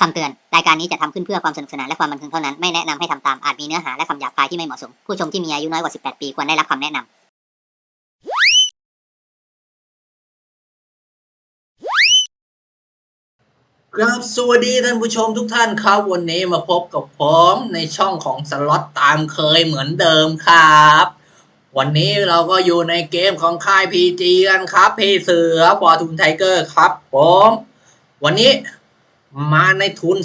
คำเตือน รายการนี้จะทำขึ้นเพื่อความสนุกสนานและความบันเทิงเท่านั้น ไม่แนะนำให้ทำตาม อาจมีเนื้อหาและคำหยาบคายที่ไม่เหมาะสม ผู้ชมที่มีอายุน้อยกว่า 18 ปีควรได้รับคำแนะนำครับสวัสดีท่านผู้ชมทุกท่านครับ วันนี้มาพบกับผมในช่องของสล็อตตามเคยเหมือนเดิมครับ วันนี้เราก็อยู่ในเกมของค่าย PG กันครับ พี่เสือปอทุนไทเกอร์ครับผม วันนี้ มาในทุน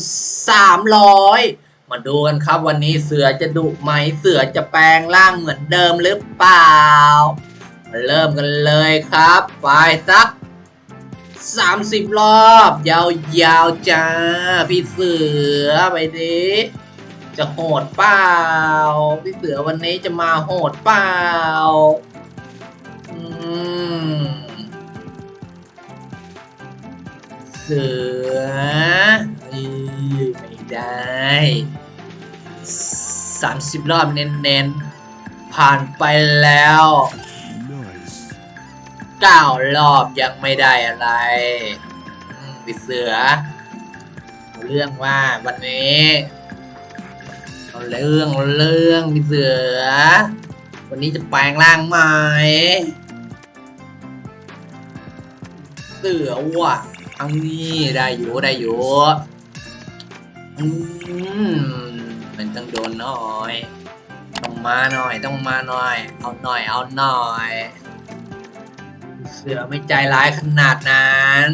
300 มาดูกันครับวันนี้เสือจะดุไหมเสือจะแปลงร่างเหมือนเดิมหรือเปล่า มาเริ่มกันเลยครับ ไปสักสามสิบรอบ ยาวๆจ้า พี่เสือไปดิจะโหดเปล่า พี่เสือวันนี้จะมาโหดเปล่า เสือเอ้ยไม่ได้สามสิบรอบเน้นๆ ผ่านไปแล้ว Nice. เก้ารอบยังไม่ได้อะไรอืมพี่เสือเอาเรื่องว่าวันนี้เอาเรื่องเอาเรื่องพี่เสือ วันนี้จะแปลงร่างใหม่เสือว่ะ เอันนี้ได้อยู่ได้อยู่อืมมันต้องโดนหน่อย ต้องมาหน่อยต้องมาหน่อย เอาหน่อยเอาหน่อย เสือไม่ใจร้ายขนาดนั้น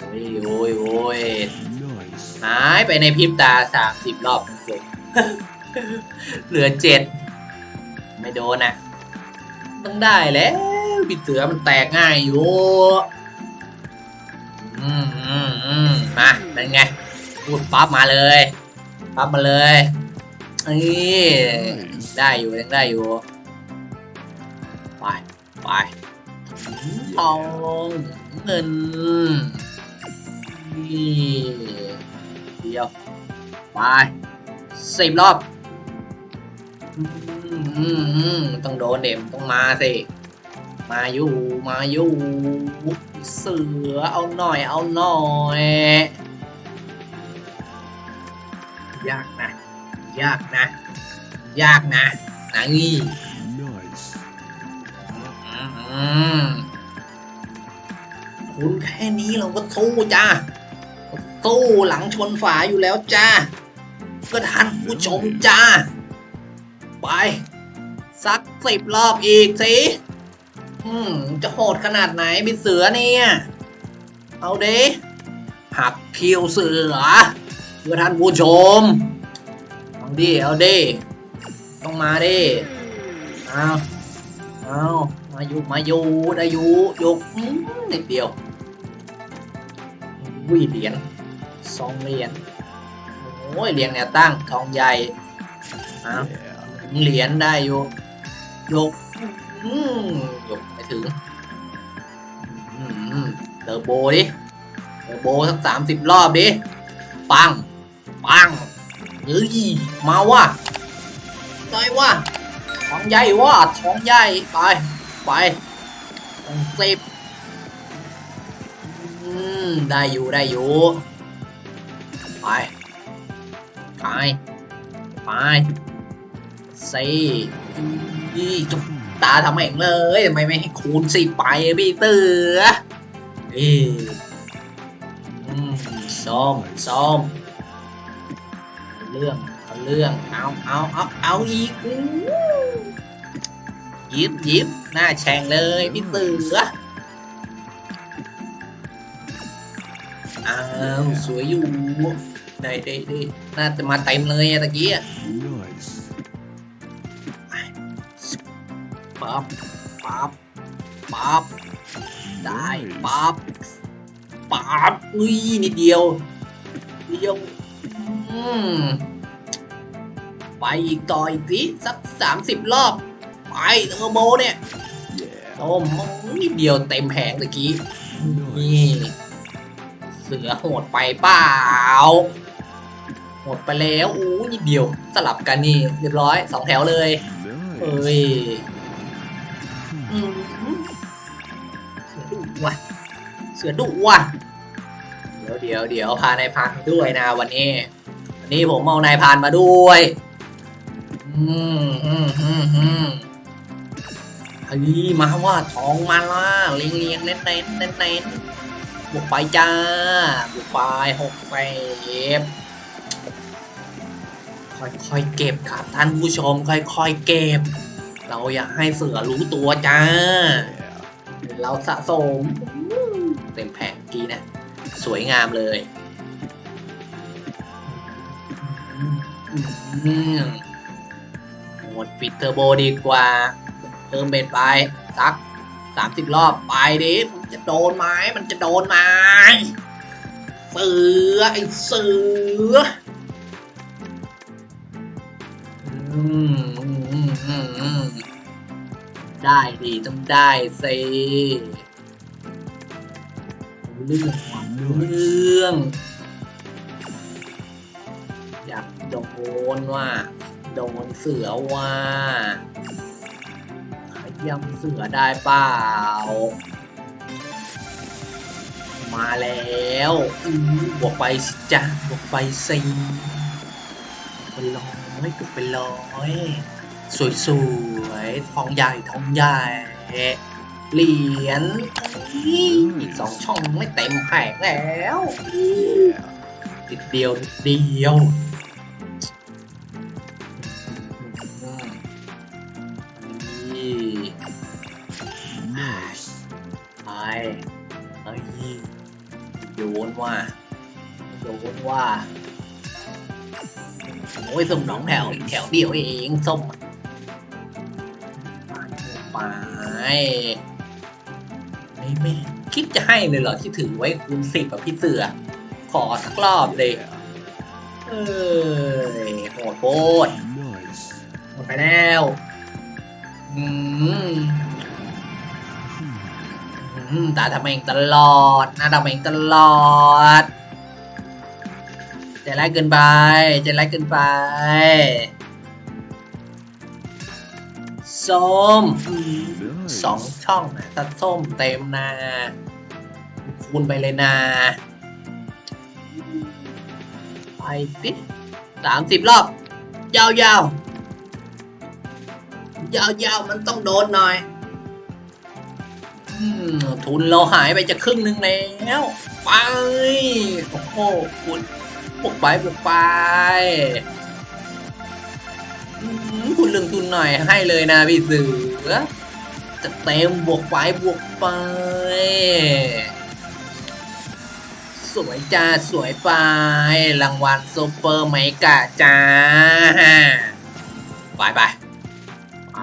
โอ้ยโอ้ยโอ้ยหายไปในพริบตาสามสิบรอบจริงเหลือเจ็ดไม่โดนนะต้องได้แล้ว พี่เสือมันแตกง่ายอยู่อืมอืมอืมมาเป็นไงพูดปั๊บมาเลยปั๊บมาเลยนี่ได้อยู่ยังได้อยู่ไปไปทองเงินนี่เดียวไปสิบรอบอืมอืมต้องโดนเด็มต้องมาสิ มาอยู่มาอยู่เสือเอาหน่อยเอาหน่อย ยากนะ ยากนะ ยากนะนะงี้ Nice. อืมคุณแค่นี้เราก็สู้จ้าสู้หลังชนฝาอยู่แล้วจ้าก็ทันผู้ชมจ้า ไป สักสิบรอบอีกสิ อืมจะโหดขนาดไหนพี่เสือเนี่ย เอาเด้หักคิวเสือเพื่อท่านผู้ชมเอาดิเอาดิต้องมาดิเอาเอามาอยู่มาอยู่ได้อยู่ยกอื้อนิดเดียววิเหรียญสองเหรียญโอ้ยเหรียญแนวตั้งทองใหญ่เอา Yeah. เหรียญได้อยู่ยก อืมยกไม่ถึงอืมเทอร์โบดิเทอร์โบสักสามสิบรอบดิ ปัง ปังเฮ้ยมาว่ะได้ว่ะท้องใหญ่ว่ะท้องใหญ่ ไป ไปองสิบอืม ได้อยู่ ได้อยู่ ไป ไป ไปสี่ยี่จุก ตาทำเองเลยทำไมไม่ให้คูณสิไปพี่เตือเอ้ยอืมส้มส้มเอาเรื่องเอาเรื่องเอาเอาเอาเอาอีกยิ้มยิ้มหน้าแฉ่งเลยพี่เสืออ้าวสวยอยู่ได้ได้ได้น่าจะมาเต็มเลยอะตะกี้อะ ปั๊บปั๊บปั๊บได้ปั๊บปั๊บอุ้ยนิดเดียวนิดเดียวอืมไปอีกต่ออีกสิสักสามสิบรอบ ไปเทอร์โบเนี่ย Yeah. โอ้มนิดเดียวเต็มแผงตะกี้นี่ Nice. เสือโหดไปเปล่าหมดไปแล้วอู้นิดเดียวสลับกันนี่เรียบร้อยสองแถวเลยเอ้ Nice. ย อืมเสือดุว่ะ เสือดุว่ะ เดี๋ยวเดี๋ยวเดี๋ยวพานายพานมาด้วยนะวันนี้ วันนี้ผมเอานายพานมาด้วย อืมอืมอืมอืมเฮ้มาว่าท้องมาล่ะเลี้ยงเลี้ยงเน้นเน้นเน้นเน้นบวกไปจ้าบวกไปหกเก็บค่อยๆเก็บครับท่านผู้ชมค่อยๆเก็บ เราอยากให้เสือรู้ตัวจ้า Yeah. เราสะสมเต็มแผงเมื่อกี้นะ สวยงามเลยอืมหมดปิดเทอร์โบดีกว่าเพิ่มเบ็ดไปสักสามสิบรอบไปดิมันจะโดนไหมมันจะโดนไหมเสือไอ้เสืออืมอืมอืมอืมอืม ได้ดีต้องได้สิเรื่องความเรื่อง อยากโดนว่า โดนเสือว่าขยำเสือได้เปล่า มาแล้วอือบวกไปสิจ้ะบวกไปสิเป็นร้อยกือบเป็นร้อย สวยๆทองใหญ่ทองใหญ่เหรียญอีกสองช่องไม่เต็มแผงแล้ว Yeah. นิดเดียวนิดเดียวนี่ไปไอ้ยโยนว่าโยนว่าโอ้ยส้มหนองแถวแถวเดียวเองส้ม ไป ไม่ไม่คิดจะให้เลยเหรอที่ถือไว้คูณสิบกับพี่เสือ ขอสักรอบเลย เอ้ยโหดโคตรหมดไปแล้วอืม Hmm. อืมตาทำเองตลอดหน้าทำเองตลอดใจร้ายเกินไปใจร้ายเกินไป ส้มอืม Nice. สองช่องนะถ้าส้มเต็มนะคูณไปเลยนะไปสิสามสิบรอบ ยาวๆยาวๆมันต้องโดนหน่อยอืมทุนเราหายไปจะครึ่งหนึ่งแล้ว ไป โอ้โหคุณบวกไปบวกไปอื มคุณเรื่องทุนหน่อยให้เลยนะพี่เสือจะเต็มบวกไปบวกไป สวยจ้าสวยไป รางวัลซูเปอร์ไมกะจ้าไปไปไป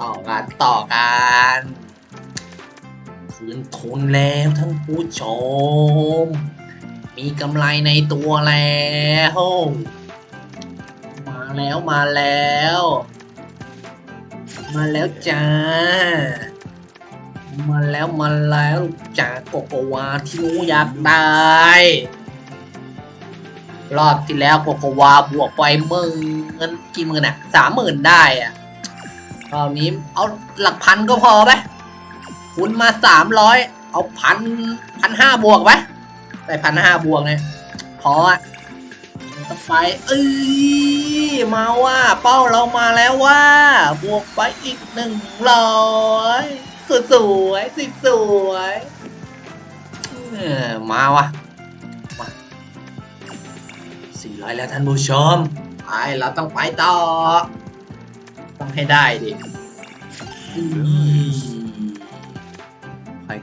ต่อกันต่อกันคืนทุนแล้วท่านผู้ชม มีกำไรในตัวแล้ว แล้วมาแล้ว มาแล้วจ้า มาแล้วมาแล้วจากโกโกวาที่หนูอยากได้ รอบที่แล้วโกโกวาบวกไปหมื่นกี่หมื่นอะสามหมื่นได้อะรอบนี้เอาหลักพันก็พอไหมคุณมาสามร้อยเอาพันพันห้าบวกไหมได้พันห้าบวกเนี่ยพออะ ไปเอ้ยมาว่าเป้าเรามาแล้วว่า บวกไปอีกหนึ่งร้อยสวยสวยสิสวยมาว่ะมาสี่ร้อยแล้วท่านผู้ชมไปเราต้องไปต่อ ต้องให้ได้ดิอืม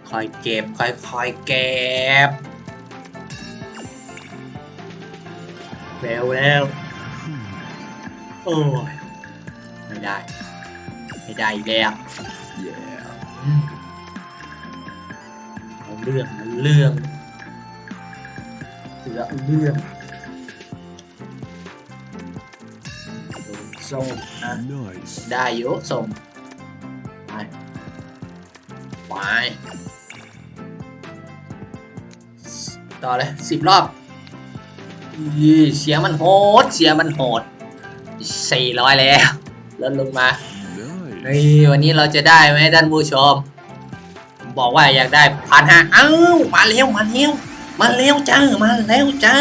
ค่อยๆเก็บค่อยๆเก็บ เร็วแล้ว โอ้ยไม่ได้ ไม่ได้อีกแล้ว Yeah. เอาเรื่องเอาเรื่องเสือเอาเรื่องส้มนะ Nice. ได้เยอะส้มไปไปต่อเลยสิบรอบ เสียงมันโหด เสียงมันโหดสี่ร้อยแล้วลดลงมา Nice. นี่วันนี้เราจะได้ไหมท่านผู้ชม บอกว่าอยากได้พันห้าเอ้ามาเร็วมาเร็วมาเร็วจ้ามาแล้วจ้า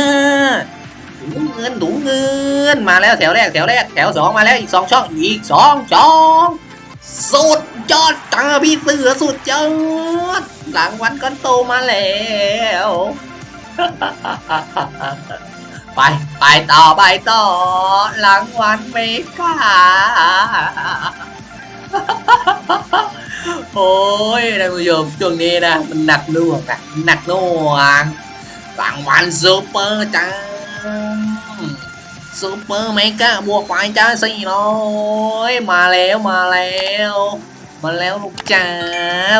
ถุงเงินถุงเงินมาแล้วแถวแรกแถวแรกแถวสองมาแล้วอีกสองช่องอีกสองช่องสุดยอดจ้าพี่เสือสุดยอดหลังวันก้อนโตมาแล้ว ไปไปต่อไปต่อหลังวันเมกาโอ้ยท่านผู้ชมช่วงนี้นะมันหนักหน่วงนะหนักหน่วงรางวัลซูเปอร์จ้าซูเปอร์เมกาบวกไปจ้าสี่ร้อยมาแล้วมาแล้วมาแล้วลูกจ้า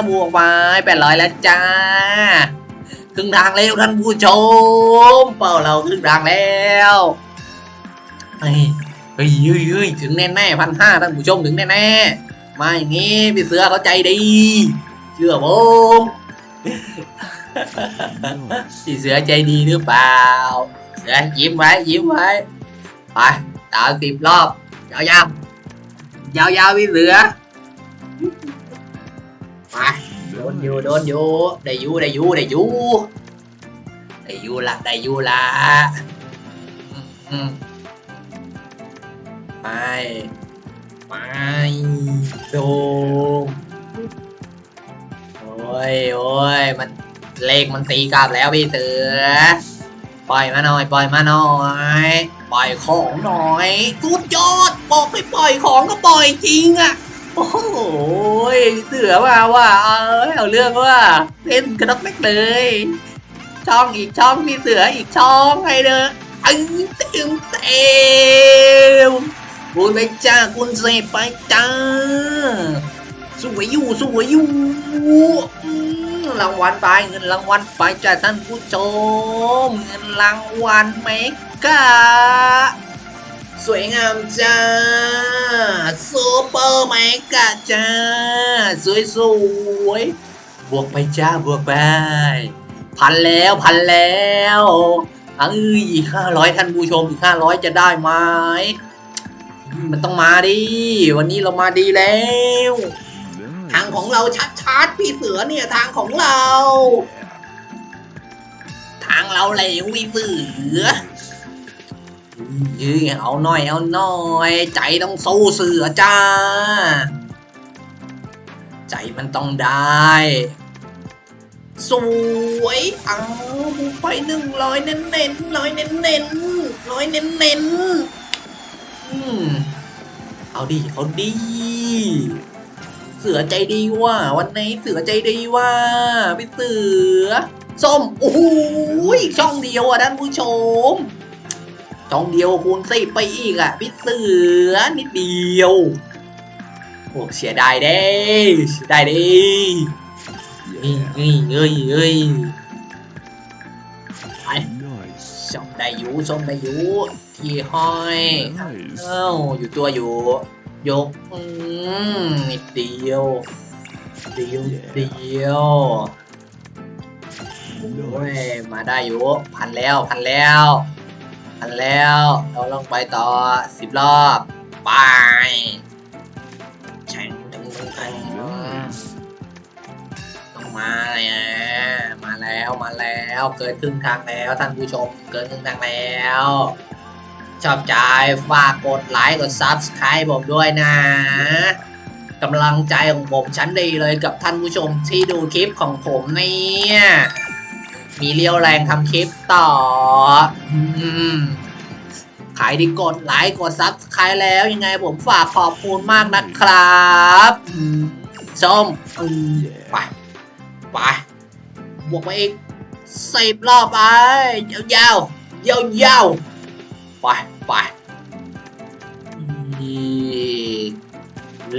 บวกไปแปดร้อยแล้วจ้า ครึ่งทางแล้วท่านผู้ชม เป่าเราครึ่งทางแล้วเฮ้ยเฮ้ยเฮ้ยยถึงแน่ๆพันห้าท่านผู้ชมถึงแน่ๆมาอย่างนี้พี่เสือเขาใจดี เชื่อผมพี่เสือใจดีหรือเปล่าเสือยิ้มไว้ยิ้มไว้ไปตามสิบรอบยาวยาวยาวยาวพี่เสือไป โดนอยู่โดนอยู่ได้อยู่ได้อยู่ได้อยู่ได้อยู่ละได้อยู่ละไปไปโดมโอ้ยโอ้ยมันเลขมันตีกลับแล้วพี่เสือปล่อยมาหน่อยปล่อยมาหน่อยปล่อยของหน่อยสุดยอดบอกให้ปล่อยของก็ปล่อยจริงอะ โอ้โหเสือมาว่าเอ้ยเอาเรื่องว่าเล่นกระดกแม็กเลย ช่องอีกช่องพี่เสืออีกช่องให้เด้ออันเต็มเต็มบุญไปจ้าคุณเสพไปจ้าสวยอยู่สวยอยู่รางวัลไปเงินรางวัลไปจ้าท่านผู้ชมเงินรางวัลเมกา สวยงามจ้าซูเปอร์เมกาจ้า สวยสวยบวกไปจ้าบวกไป พันแล้วพันแล้วเอ้ยอีกห้าร้อยท่านผู้ชมอีกห้าร้อยจะได้ไหมมันต้องมาดิ วันนี้เรามาดีแล้ว ทางของเราชัดๆพี่เสือเนี่ยทางของเรา ทางเราแล้วพี่เสือ ยื้อเอาหน่อยเอาหน่อย ใจต้องสู้เสือจ้า ใจมันต้องได้ สวยเอาไปหนึ่งร้อยเน้นเน้นๆร้อยเน้นเน้นๆร้อยเน้นเน้นๆอืมเอาดิเอาดิเสือใจดีว่ะวันนี้เสือใจดีว่ะพี่เสือส้มโอ้โหช่องเดียวอะท่านผู้ชม ช่องเดียวคูณสิบไปอีกอะพี่เสือนิดเดียวโอ้เสียดายเด้เสียดายเด้เฮ้ย Yeah. เฮ้ยเฮ้ยเฮ้ย Nice. ส้มได้อยู่ส้มได้อยู่ที่ห้อย Nice. เอ้าอยู่ตัวอยู่ยกอืมนิดเดียวเดียวเดียวโอ้ย Nice. มาได้อยู่พันแล้วพันแล้ว พันแล้ว เราลองไปต่อสิบรอบ ไปแข่งดึงดึงดึงต้องมาเลยอะมาแล้วมาแล้ว เกินครึ่งทางแล้วท่านผู้ชมเกินครึ่งทางแล้ว ชอบใจฝากกดไลค์กด Subscribe ผมด้วยนะกำลังใจของผมชั้นดีเลยกับท่านผู้ชมที่ดูคลิปของผมเนี่ย มีเรียวแรงทำคลิปต่ออืมใครที่กดไลค์กด Subscribe แล้วยังไงผมฝากขอบคุณมากนะครับอืมไป ไป บวกไปอีกสิบรอบไป ยาวๆยาวๆไปไปเอ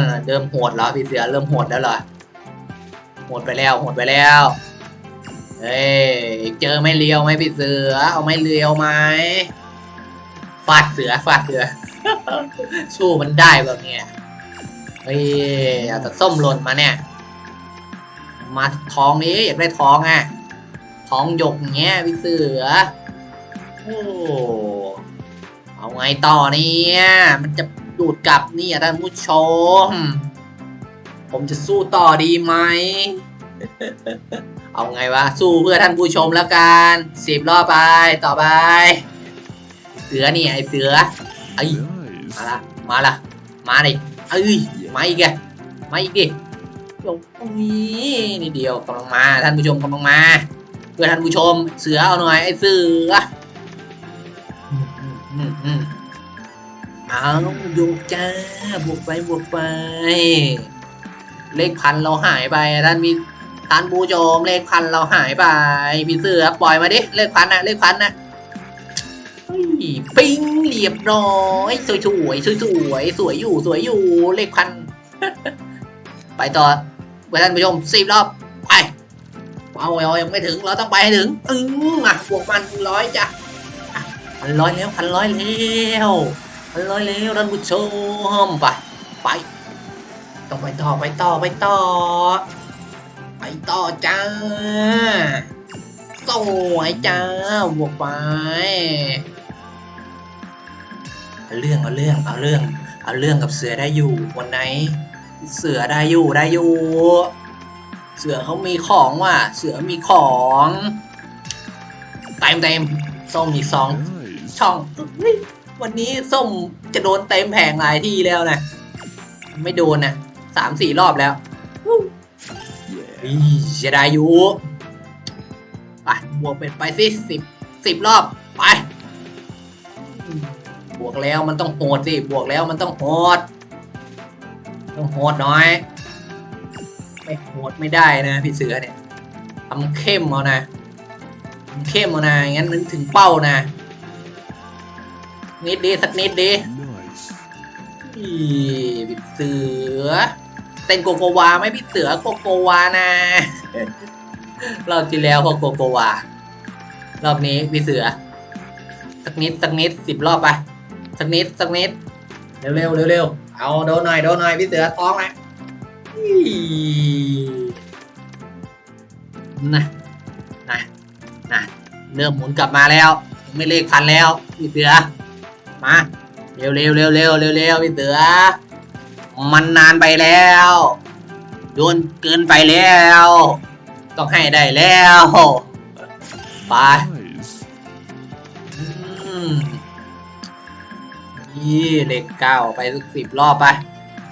อเริ่มโหดแล้วพี่เสือเริ่มโหดแล้วเหรอโหดไปแล้วโหดไปแล้ว เฮ้ยเจอไม่เลียวไหมพี่เสือ เอาไม่เลียวไหมฟาดเสือฟาดเสือ สู้มันได้แบบเนี้ยเฮ้ยเอาแต่ส้มหล่นมาเนี่ย มาท้องนี้อยากได้ท้องอะ ท้องหยกเงี้ยพี่เสือ โอ้เอาไงต่อเนี่ยมันจะดูดกลับนี่ท่านผู้ชม ผมจะสู้ต่อดีไหม เอาไงวะ สู้เพื่อท่านผู้ชมแล้วกันสิบรอบไปต่อไป เสือนี่ไอเสือไอ้ย Nice. มาละมาละมาดิเอ้ยมาอีกแกมาอีกดิโอ้ยนี่เดียวกำลังมาท่านผู้ชมกำลังมา เพื่อท่านผู้ชมเสือเอาหน่อยไอ้เสืออืมอืมอืมอืมเอาโยกจ้าบวกไปบวกไป เลขพันเราหายไปท่านมี ท่านผู้ชมเลขพันเราหายไปพี่เสือปล่อยมาดิเลขพันนะเลขพันนะปิ้งเรียบร้อยสวยสวยสวยสวยสวยอยู่สวยอยู่เลขพัน ไปต่อไปท่านผู้ชมสิบรอบไปเอาเอายังไม่ถึงเราต้องไปให้ถึงอืมอะบวกมันร้อยจ้ะอะพันร้อยแล้วพันร้อยแล้วพันร้อยแล้วท่านผู้ชมไปไปต้องไปต่อไปต่อไปต่อ ไปต่อจ้า สวยจ้าบวกไป เอาเรื่องเอาเรื่องเอาเรื่อง เอาเรื่องกับเสือได้อยู่วันไหน เสือได้อยู่ได้อยู่ เสือเขามีของว่ะ เสือมีของเต็มเต็มส้มอีกสอง Nice. ช่องเฮ้ยวันนี้ส้มจะโดนเต็มแผงหลายที่แล้วนะ ไม่โดนนะสามสี่รอบแล้ว Yeah. อีจะได้อยู่ไปบวกเป็นไปสิสิบสิบรอบไป บวกแล้วมันต้องโหดสิบวกแล้วมันต้องโหด ต้องโหดหน่อย ไม่โหดไม่ได้นะพี่เสือเนี่ยทำเข้มเอานะทำเข้มเอานะงั้นนึกถึงเป้านะ นิดดีสักนิดดี Nice. อีพี่เสือ เต้นโกโกวาไหมพี่เสือโกโกวานะ รอบที่แล้วพอโกโกวา รอบนี้พี่เสือ สักนิดสักนิดสิบรอบไป สักนิดสักนิด เร็วเร็วเร็วเร็วเอาโดนหน่อยโดนหน่อยพี่เสือท้องนะอีนะนะนะเริ่มหมุนกลับมาแล้ว ไม่เลขพันแล้วพี่เสือ มา เร็วเร็วเร็วเร็วเร็วเร็วพี่เสือ มันนานไปแล้วโดนเกินไปแล้ว ต้องให้ได้แล้ว ไป Nice. อืมนี่เลขเก้าไปสักสิบรอบไป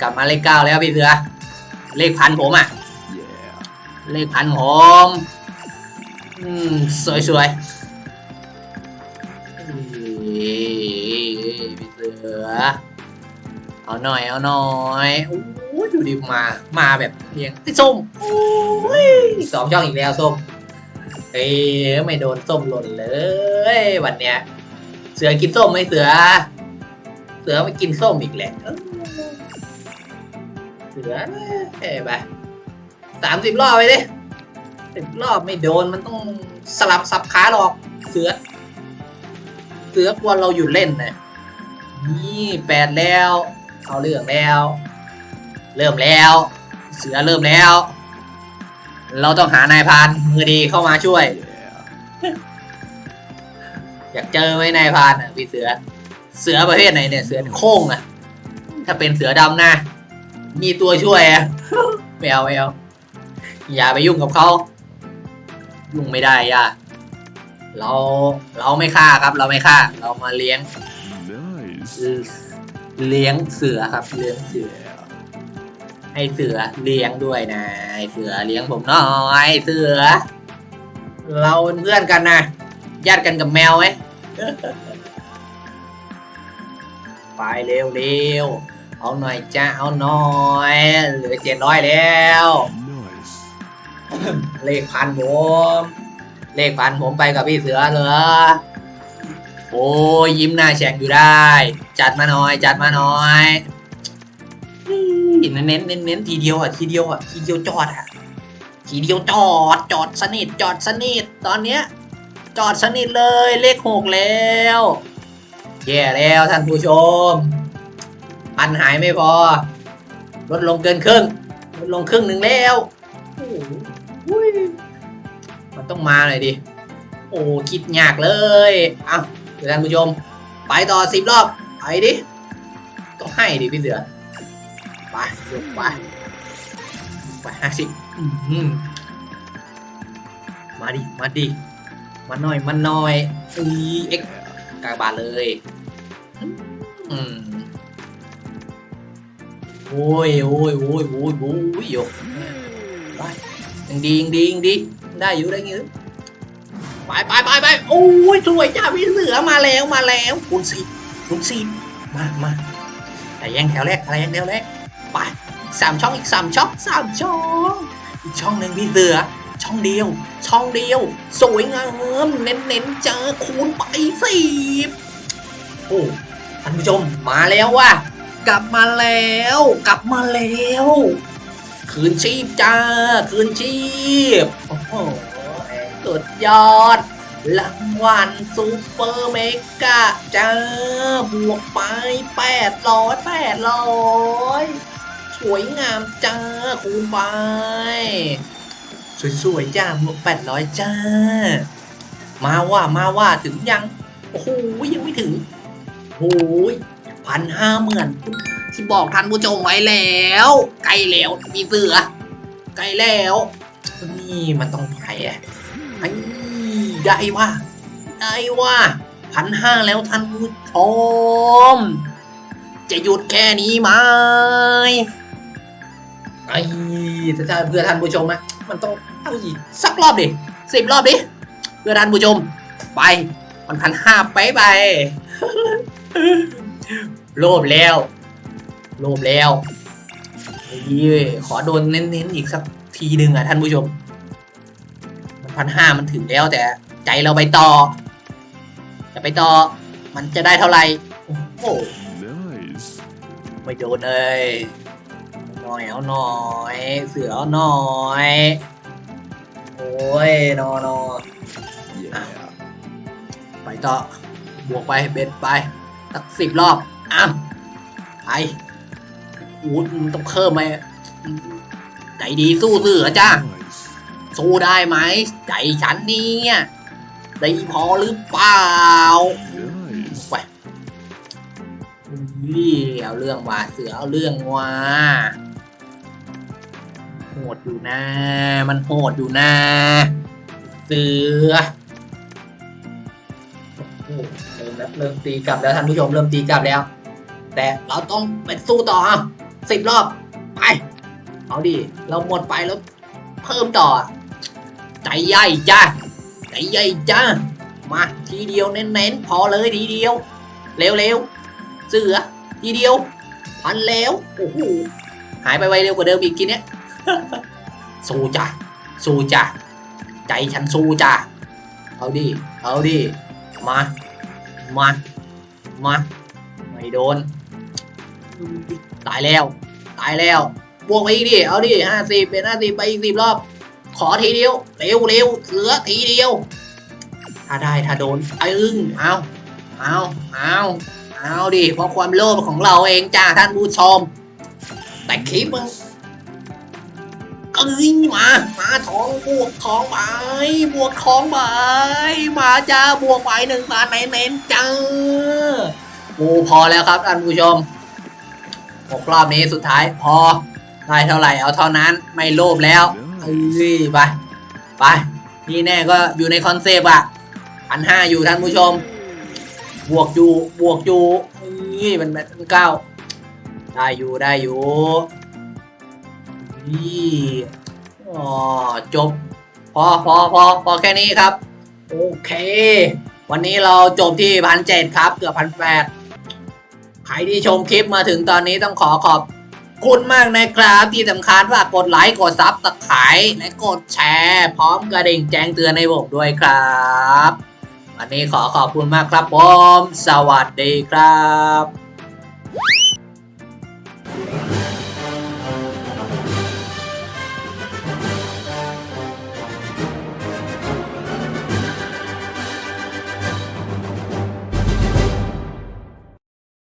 กลับมาเลขเก้าแล้วพี่เสือ เลขพันผมอะ Yeah. เลขพันผม อืม สวยส เอาหน่อย เอาหน่อยโอ้ยดูดิมา มาแบบเรียงที่ส้มโอ้ยสองช่องอีกแล้วส้มเอ้ยไม่โดนส้มหล่นเลย วันเนี้ย เสือกินส้มไหมเสือ เสือไม่กินส้มอีกแหละเอ้าเสือเอ้ยไปสามสิบรอบไปดิสิบรอบไม่โดนมันต้องสลับสับขาหรอกเสือ เสือกลัวเราหยุดเล่นนะนี่แปดแล้ว เอาเรื่องแล้ว เริ่มแล้ว เสือเริ่มแล้ว เราต้องหานายพานมือดีเข้ามาช่วย Yeah. อยากเจอไหมนายพานอะพี่เสือ เสือประเภทไหนเนี่ย เสือโค้งอะ ถ้าเป็นเสือดำนะ มีตัวช่วยอะไม่เอาไม่เอาอย่าไปยุ่งกับเขายุ่งไม่ได้ย่าเรา เราไม่ฆ่าครับ เราไม่ฆ่า เรามาเลี้ยง Nice. เลี้ยงเสือครับ เลี้ยงเสือ Yeah. ให้เสือเลี้ยงด้วยนะให้เสือเลี้ยงผมหน่อยเสือ เราเป็นเพื่อนกันนะญาติกันกับแมวไหมไปเร็วเร็วเอาหน่อยจ้าเอาหน่อยเหลือเจ็ดร้อยแล้ว Nice. เลขพันผมเลขพันผมไปกับพี่เสือเหรอ โอ้ยยิ้มหน้าแฉ่งอยู่ได้ จัดมาหน่อยจัดมาหน่อยเน้นเน้นเน้นเน้นทีเดียวอะทีเดียวอะทีเดียวจอดอะทีเดียวจอดจอดสนิทจอดสนิทตอนเนี้ยจอดสนิทเลยเลขหกแล้วแย่แล้วท่านผู้ชมพันหายไม่พอ ลดลงเกินครึ่งลดลงครึ่งหนึ่งแล้วโอ้ยมันต้องมาหน่อยดิโอ้คิดยากเลยอ้าว ท่านผู้ชม ไปต่อสิบรอบ ไปดิ ต้องให้ดิพี่เสือ ไปยกไป ไปห้าสิบมาดิ มาดิ มาหน่อย มาหน่อยอือเอ็กกากบาทเลย อืมโอ้ยโอ้ยโอ้ยโอ้ยโอ้ยโยกไปยังดียังดียังดี ได้อยู่ได้ยู่ ไปไปไปไปโอ้ยสวยจ้าพี่เสือมาแล้วมาแล้วคูณสี่คูณสี่มามาแต่ย่งแถวแรกอะไรย่งแถวแรกไปสามช่องอีกสามช่องสามช่องอีกช่องหนึ่งพี่เสือช่องเดียว ช่องเดียว สวยงามเน้นเน้นเจอคูณไปสิบโอ้ท่านผู้ชมมาแล้วว่ะกลับมาแล้ว กลับมาแล้ว คืนชีพจ้า คืนชีพโอ้ ดยอดรางวัลซูเปอร์เมกะจ้าบวกไปแปดร้อยแปดร้อยสวยงามจ้าคูณไป สวยๆจ้าบวกแปดร้อยจ้า มาว่ามาว่าถึงยัง โอ้โหยังไม่ถึงโอ้ยพันห้าหมื่นที่บอกท่านผู้ชมไว้แล้วใกลแล้วมีเสือใกลแล้ว นี่มันต้องไปอะ ไอ้ได้ว่า ได้ว่าพันห้าแล้วท่านผู้ชม จะหยุดแค่นี้ไหมไอ้ถ้าเพื่อท่านผู้ชมอะมันต้องเอาอีกสักรอบดิสิบรอบดิเพื่อท่านผู้ชม ไปมันพันห้าไปไปโลภแล้วโลภแล้วนี่ขอโดนเน้นๆอีกสักทีหนึ่งอะท่านผู้ชม พันห้ามันถึงแล้วแต่ใจเราไปต่อ จะไปต่อ มันจะได้เท่าไหร่ โอ้โห Nice. ไม่โดนเลยหน่อยเอาหน่อย เสือเอาหน่อย โอ้ยนอนอ Yeah. ไปต่อบวกไปเบ็ดไปสักสิบรอบอ้าวไปอูดมันต้องเพิ่มไหมใจดีสู้เสือจ้า Nice. สู้ได้ไหมใจฉันเนี่ยได้พอหรือเปล่า Nice. ไปอุ้ยเอาเรื่องว่าเสือเอาเรื่องว่าโหดอยู่นะ มันโหดอยู่นะเสือโอ้โหเริ่มแล้วเริ่มตีกลับแล้วท่านผู้ชมเริ่มตีกลับแล้ว แต่เราต้องไปสู้ต่อสิบรอบไปเอาดิเราหมดไปแล้วเพิ่มต่อ ใจใหญ่จ้าใจใหญ่จ้ามาทีเดียวเน้นๆพอเลยทีเดียว เร็วๆเสือทีเดียวพันแล้วโอ้โหหายไปไวเร็วกว่าเดิมอีกทีเนี้ยสู้จ้ะสู้จ้ะใจฉันสู้จ้ะเอาดิเอาดิมามามาไม่โดน ตายแล้ว ตายแล้วบวกไปอีกดิ เอาดิห้าสิบเป็นห้าสิบไปอีกสิบรอบ ขอทีเดียว เร็วเร็วเสือทีเดียว ถ้าได้ถ้าโดนไอึ้งเอาเอาเอาเอาดิเพราะความโลภของเราเองจ้าท่านผู้ชม แต่คลิปมึงเอ้ยมา มาทองบวกทองไปบวกทองไปมาจ้าบวกไปหนึ่งบาทเน้นๆจ้าโอ้พอแล้วครับท่านผู้ชมหกรอบนี้สุดท้ายพอได้เท่าไหร่เอาเท่านั้นไม่โลภแล้ว เอ้ยไปไปนี่แน่ก็อยู่ในคอนเซปต์อะพันห้าอยู่ท่านผู้ชม บวกอยู่บวกอยู่นี่มันเป็นเก้าได้อยู่ได้อยู่นี่อ๋อจบ พอพอพอพอแค่นี้ครับ โอเค วันนี้เราจบที่พันเจ็ดครับ เกือบพันแปดใครที่ชมคลิปมาถึงตอนนี้ต้องขอขอบ คุณมากนะครับที่สำคัญฝากกดไลค์กดซับสไครต์และกดแชร์ พร้อมกระดิ่งแจ้งเตือนในผมด้วยครับ วันนี้ขอขอบคุณมากครับผม สวัสดีครับ